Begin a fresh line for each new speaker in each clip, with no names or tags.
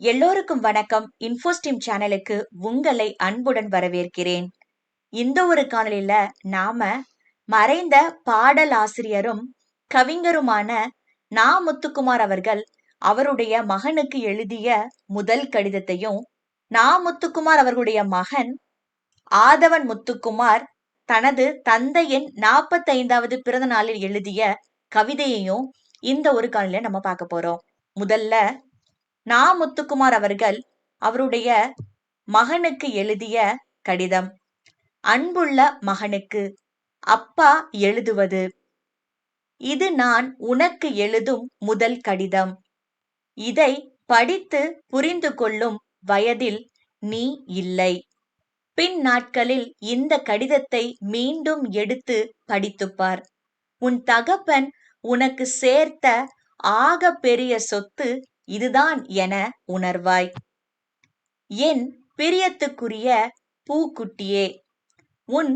எல்லோருக்கும் வணக்கம். இன்ஃபோஸ்டிம் சேனலுக்கு உங்களை அன்புடன் வரவேற்கிறேன். இந்த ஒரு காணொலியில நாம மறைந்த பாடல் ஆசிரியரும் கவிஞருமான நா. முத்துக்குமார் அவர்கள் அவருடைய மகனுக்கு எழுதிய முதல் கடிதத்தையும் நா. முத்துக்குமார் அவர்களுடைய மகன் ஆதவன் முத்துக்குமார் தனது தந்தையின் நாற்பத்தைந்தாவது பிறந்த நாளில் எழுதிய கவிதையையும் இந்த ஒரு காணொலியில நம்ம பார்க்க போறோம். முதல்ல நா முத்துக்குமார் அவர்கள் அவருடைய மகனுக்கு எழுதிய கடிதம். அன்புள்ள மகனுக்கு அப்பா எழுதுவது. இது நான் உனக்கு எழுதும் முதல் கடிதம். இதை படித்து புரிந்து கொள்ளும் வயதில் நீ இல்லை. பின் நாட்களில் இந்த கடிதத்தை மீண்டும் எடுத்து படித்துப்பார். உன் தகப்பன் உனக்கு சேர்த்த ஆக பெரிய சொத்து இதுதான் என உணர்வாய். என் பிரியத்துக்குரிய பூக்குட்டியே உன்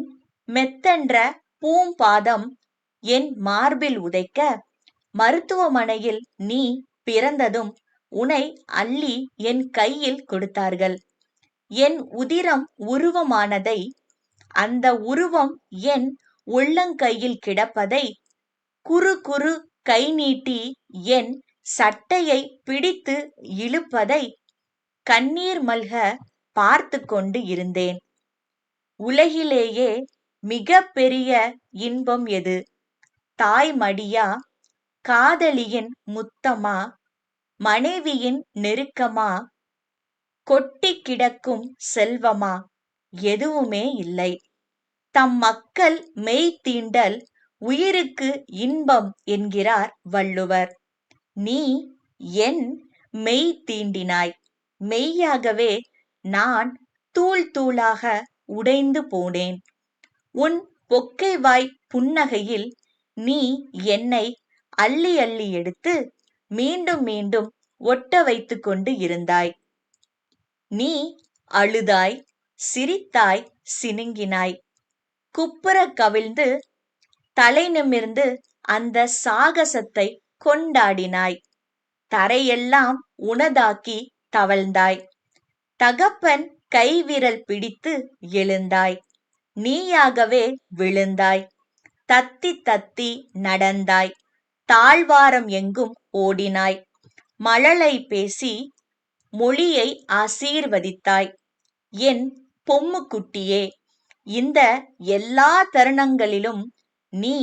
மெத்தென்ற பூம்பாதம் என் மார்பில் உதைக்க மருத்துவமனையில் நீ பிறந்ததும் உனை அள்ளி என் கையில் கொடுத்தார்கள். என் உதிரம் உருவமானதை அந்த உருவம் என் உள்ளங்கையில் கிடப்பதை குறு குறு கை நீட்டி என் சட்டையை பிடித்து இழுப்பதை கண்ணீர் மல்க பார்த்து கொண்டு இருந்தேன். உலகிலேயே மிக பெரிய இன்பம் எது? தாய் மடியா காதலியின் முத்தமா? மனைவியின் நெருக்கமா? கொட்டி கிடக்கும் செல்வமா? எதுவுமே இல்லை. தம் மக்கள் மெய் தீண்டல் உயிருக்கு இன்பம் என்கிறார் வள்ளுவர். நீ என் மெய் தீண்டினாய். மெய்யாகவே நான் தூள் தூளாக உடைந்து போனேன். உன் பொக்கை வாய் புன்னகையில் நீ என்னை அள்ளி அள்ளி எடுத்து மீண்டும் மீண்டும் ஒட்ட வைத்து கொண்டு இருந்தாய். நீ அழுதாய் சிரித்தாய் சினுங்கினாய். குப்புற கவிழ்ந்து தலை நிமிர்ந்து அந்த சாகசத்தை கொண்டாடினாய். தரையெல்லாம் உனதாக்கி தவழ்ந்தாய். தகப்பன் கைவிரல் பிடித்து எழுந்தாய். நீயாகவே விழுந்தாய். தத்தி தத்தி நடந்தாய். தாழ்வாரம் எங்கும் ஓடினாய். மழலை பேசி மொழியை ஆசீர்வதித்தாய். என் பொம்முக்குட்டியே இந்த எல்லா தருணங்களிலும் நீ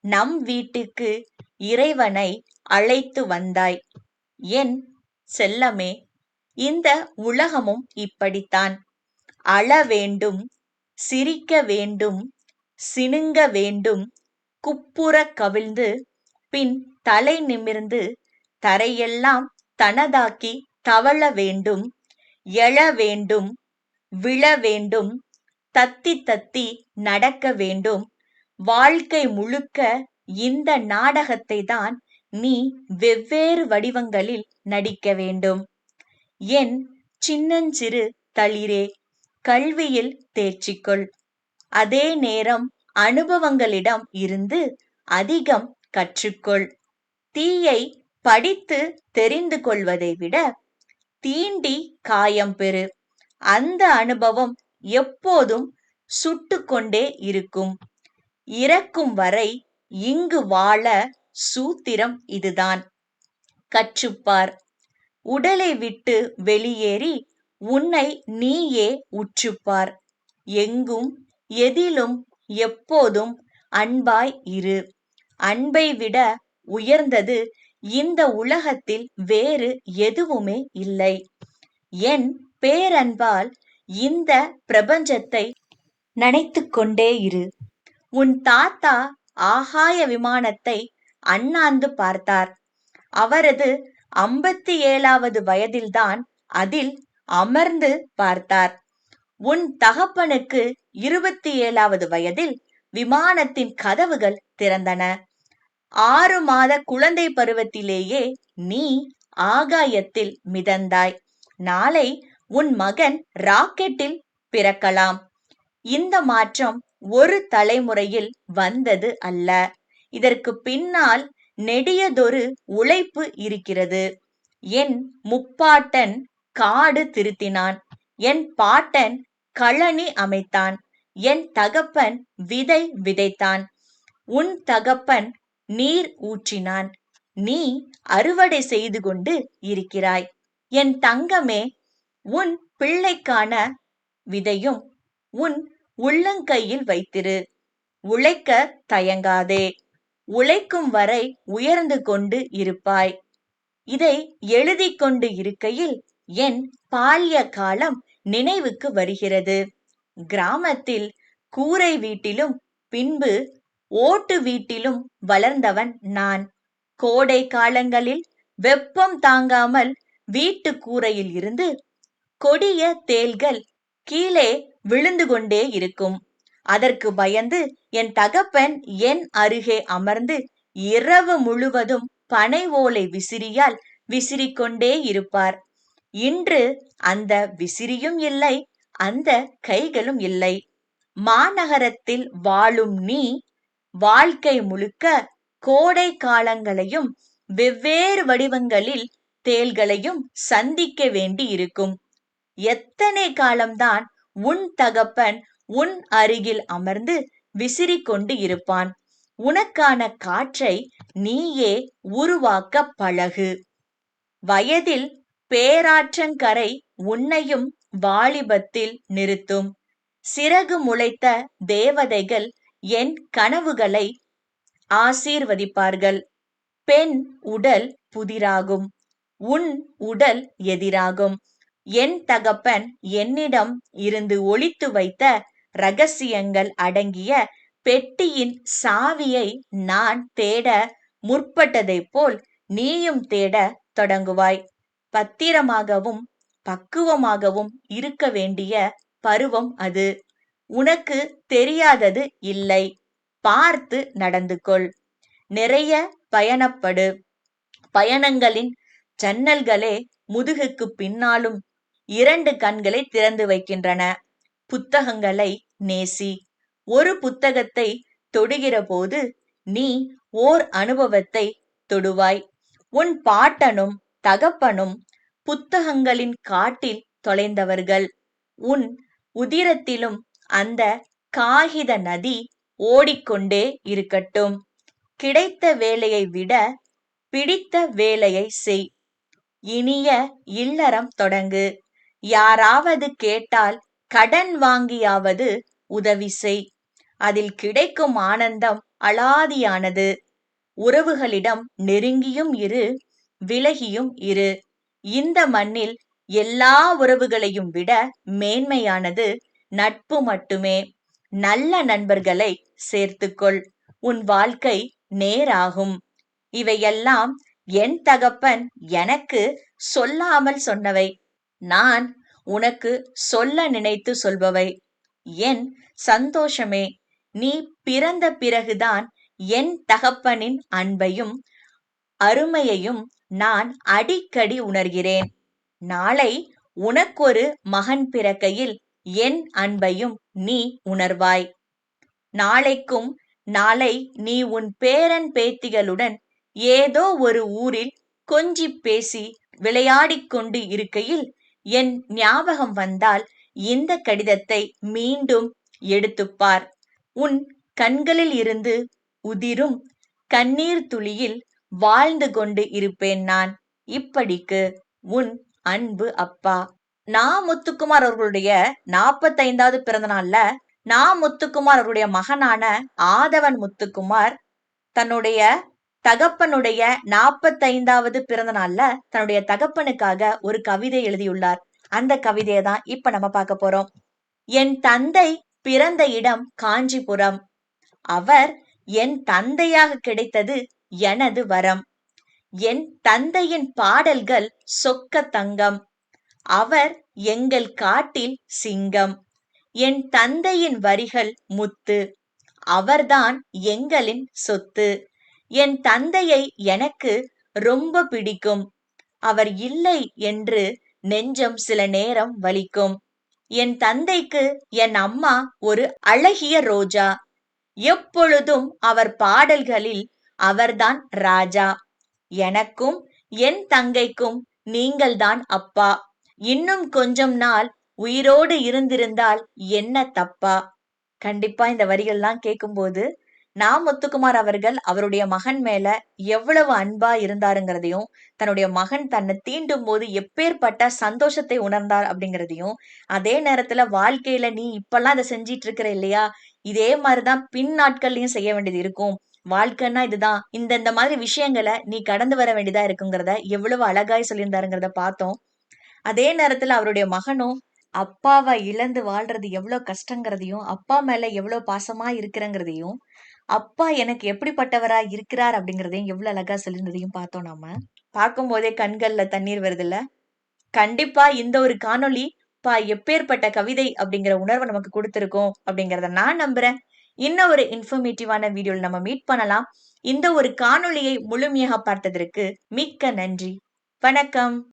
நம் வீட்டுக்கு இறைவனை அழைத்து வந்தாய். என் செல்லமே இந்த உலகமும் இப்படித்தான். அழ வேண்டும் சிரிக்க வேண்டும் சினுங்க வேண்டும் குப்புற கவிழ்ந்து பின் தலை நிமிர்ந்து தரையெல்லாம் தனதாக்கி தவழ வேண்டும் எழ வேண்டும் விழ வேண்டும் தத்தி தத்தி நடக்க வேண்டும் வாழ்க்கை முழுக்க இந்த நாடகத்தை தான் நீ வெவ்வேறு வடிவங்களில் நடிக்க வேண்டும். என் சின்னஞ்சிறு தளிரே கல்வியில் தேர்ச்சிக்கொள் அதே நேரம் அனுபவங்களிடம் இருந்து அதிகம் கற்றுக்கொள். தீயை படித்து தெரிந்து கொள்வதை விட தீண்டி காயம் பெறு. அந்த அனுபவம் எப்போதும் சுட்டு கொண்டே இருக்கும். இறக்கும் வரை இங்கு வாழ சூத்திரம் இதுதான். கற்றுப்பார். உடலை விட்டு வெளியேறி உன்னை நீயே உற்றுப்பார். எங்கும் எதிலும் எப்போதும் அன்பாய் இரு. அன்பை விட உயர்ந்தது இந்த உலகத்தில் வேறு எதுவுமே இல்லை. என் பேரன்பால் இந்த பிரபஞ்சத்தை நினைத்து கொண்டே இரு. உன் தாத்தா ஆகாய விமானத்தை அண்ணாந்து பார்த்தார். அவரது ஐம்பத்தி ஏழாவது வயதில்தான் அதில் அமர்ந்து பார்த்தார். உன் தகப்பனுக்கு இருபத்தி ஏழாவது வயதில் விமானத்தின் கதவுகள் திறந்தன. ஆறு மாத குழந்தை பருவத்திலேயே நீ ஆகாயத்தில் மிதந்தாய். நாளை உன் மகன் ராக்கெட்டில் பிறக்கலாம். இந்த மாற்றம் ஒரு தலைமுறையில் வந்தது அல்ல. இதற்கு பின்னால் நெடியதொரு உழைப்பு இருக்கிறது. என் முப்பாட்டன் காடு திருத்தினான். என் பாட்டன் களனி அமைத்தான். என் தகப்பன் விதை விதைத்தான். உன் தகப்பன் நீர் ஊற்றினான். நீ அறுவடை செய்து கொண்டு இருக்கிறாய். என் தங்கமே உன் பிள்ளைக்கான விதையும் உன் உள்ளங்கையில் வைத்திரு. உழைக்க தயங்காதே. உழைக்கும் வரை உயர்ந்து கொண்டு இருப்பாய். இதை எழுதிக் கொண்டு இருக்கையில் என் பால்ய காலம் நினைவுக்கு வருகிறது. கிராமத்தில் கூரை வீட்டிலும் பின்பு ஓட்டு வீட்டிலும் வளர்ந்தவன் நான். கோடை காலங்களில் வெப்பம் தாங்காமல் வீட்டு கூரையில் இருந்து கொடிய தேள்கள் கீழே விழுந்து கொண்டே இருக்கும். அதற்கு பயந்து என் தகப்பன் என் அருகே அமர்ந்து இரவு முழுவதும் பனை ஓலை விசிறியால் விசிறிக்கொண்டே இருப்பார். இன்று அந்த விசிறியும் இல்லை அந்த கைகளும் இல்லை. மாநகரத்தில் வாழும் நீ வாழ்க்கை முழுக்க கோடை காலங்களையும் வெவ்வேறு வடிவங்களில் தேள்களையும் சந்திக்க வேண்டி இருக்கும் எத்தனை காலம்தான் உன் தகப்பன் உன் அருகில் அமர்ந்து விசிறிக்கொண்டு இருப்பான். உனக்கான காற்றை நீயே உருவாக்க பழகு. வயதில் பேராற்றங்கரை உன்னையும் வாலிபத்தில் நிறுத்தும். சிறகு முளைத்த தேவதைகள் என் கனவுகளை ஆசீர்வதிப்பார்கள். பெண் உடல் புதிராகும். உன் உடல் எதிராகும். என் தகப்பன் என்னிடம் இருந்து ஒளித்து வைத்த ரகசியங்கள் அடங்கிய பெட்டியின் சாவியை நான் தேட முற்பட்டதைப் போல் நீயும் தேட தொடங்குவாய். பத்திரமாகவும் பக்குவமாகவும் இருக்க வேண்டிய பருவம் அது. உனக்கு தெரியாதது இல்லை. பார்த்து நடந்து கொள். நிறைய பயணப்படு. பயணங்களின் ஜன்னல்களே முதுகுக்கு பின்னாலும் இரண்டு கண்களை திறந்து வைக்கின்றன. புத்தகங்களை நேசி. ஒரு புத்தகத்தை தொடுகிற போது நீ ஓர் அனுபவத்தை தொடுவாய். உன் பாட்டனும் தகப்பனும் புத்தகங்களின் காட்டில் தொலைந்தவர்கள். உன் உதிரத்திலும் அந்த காகித நதி ஓடிக்கொண்டே இருக்கட்டும். கிடைத்த வேலையை விட பிடித்த வேலையை செய். இனிய இல்லறம் தொடங்கு. யாராவது கேட்டால் கடன் வாங்கியாவது உதவி செய். அதில் கிடைக்கும் ஆனந்தம் அலாதியானது. உறவுகளிடம் நெருங்கியும் இரு விலகியும் இரு. இந்த மண்ணில் எல்லா உறவுகளையும் விட மேன்மையானது நட்பு மட்டுமே. நல்ல நண்பர்களை சேர்த்துக்கொள். உன் வாழ்க்கை நேராகும். இவையெல்லாம் என் தகப்பன் எனக்கு சொல்லாமல் சொன்னவை. நான் உனக்கு சொல்ல நினைத்து சொல்பவை. என் சந்தோஷமே நீ பிறந்த பிறகுதான் என் தகப்பனின் அன்பையும் அருமையையும் நான் அடிக்கடி உணர்கிறேன். நாளை உனக்கொரு மகன் பிறக்கையில் என் அன்பையும் நீ உணர்வாய். நாளைக்கும் நாளை நீ உன் பேரன் பேத்திகளுடன் ஏதோ ஒரு ஊரில் கொஞ்சி பேசி விளையாடிக் கொண்டு இருக்கையில் என் ஞாபகம் வந்தால் இந்த கடிதத்தை மீண்டும் எடுத்துப்பார். உன் கண்களில் இருந்து உதிரும் கண்ணீர் துளியில் வாழ்ந்து கொண்டு இருப்பேன் நான். இப்படிக்கு உன் அன்பு அப்பா. நா. முத்துக்குமார் அவர்களுடைய நாற்பத்தைந்தாவது பிறந்த நாள்ல நா. முத்துக்குமார் அவருடைய மகனான ஆதவன் முத்துக்குமார் தன்னுடைய தகப்பனுடைய நாற்பத்தைந்தாவது பிறந்த நாள்ல தன்னுடைய தகப்பனுக்காக ஒரு கவிதை எழுதியுள்ளார். அந்த கவிதையை தான் இப்ப நம்ம பார்க்க போறோம். என் தந்தை பிறந்த இடம் காஞ்சிபுரம். அவர் என் தந்தையாக கிடைத்தது எனது வரம். என் தந்தையின் பாடல்கள் சொக்க தங்கம். அவர் எங்கள் காட்டில் சிங்கம். என் தந்தையின் வரிகள் முத்து. அவர்தான் எங்களின் சொத்து. என் தந்தையை எனக்கு ரொம்ப பிடிக்கும். அவர் இல்லை என்று நெஞ்சம் சில நேரம் வலிக்கும். என் தந்தைக்கு என் அம்மா ஒரு அழகிய ரோஜா. எப்பொழுதும் அவர் பாடல்களில் அவர்தான் ராஜா. எனக்கும் என் தங்கைக்கும் நீங்கள்தான் அப்பா. இன்னும் கொஞ்சம் நாள் உயிரோடு இருந்திருந்தால் என்ன தப்பா? கண்டிப்பா இந்த வரிகள்லாம் கேட்கும்போது நா முத்துக்குமார் அவர்கள் அவருடைய மகன் மேல எவ்வளவு அன்பா இருந்தாருங்கிறதையும் தன்னுடைய மகன் தன்னை தீண்டும் போது எப்பேற்பட்ட சந்தோஷத்தை உணர்ந்தார் அப்படிங்கிறதையும் அதே நேரத்துல வாழ்க்கையில நீ இப்பெல்லாம் அதை செஞ்சிட்டு இருக்கிற இல்லையா? இதே மாதிரிதான் பின் நாட்கள்லயும் செய்ய வேண்டியது இருக்கும். வாழ்க்கைன்னா இதுதான். இந்த இந்த மாதிரி விஷயங்களை நீ கடந்து வர வேண்டியதா இருக்குங்கிறத எவ்வளவு அழகாய் சொல்லியிருந்தாருங்கிறத பார்த்தோம். அதே நேரத்துல அவருடைய மகனும் அப்பாவை இழந்து வாழ்றது எவ்வளவு கஷ்டங்கிறதையும் அப்பா மேல எவ்வளவு பாசமா இருக்கிறங்கிறதையும் அப்பா எனக்கு எப்படிப்பட்டவரா இருக்கிறார் அப்படிங்கறதையும் எவ்வளவு அழகா சொல்லியிருந்ததையும் பார்த்தோம் நாம. பார்க்கும் போதே கண்கள்ல தண்ணீர் வருதுல்ல? கண்டிப்பா இந்த ஒரு காணொளி பா எப்பேற்பட்ட கவிதை அப்படிங்கிற உணர்வை நமக்கு கொடுத்துருக்கோம் அப்படிங்கறத நான் நம்புறேன். இன்னும் ஒரு இன்ஃபர்மேட்டிவான வீடியோல நம்ம மீட் பண்ணலாம். இந்த ஒரு காணொளியை முழுமையாக பார்த்ததற்கு மிக்க நன்றி. வணக்கம்.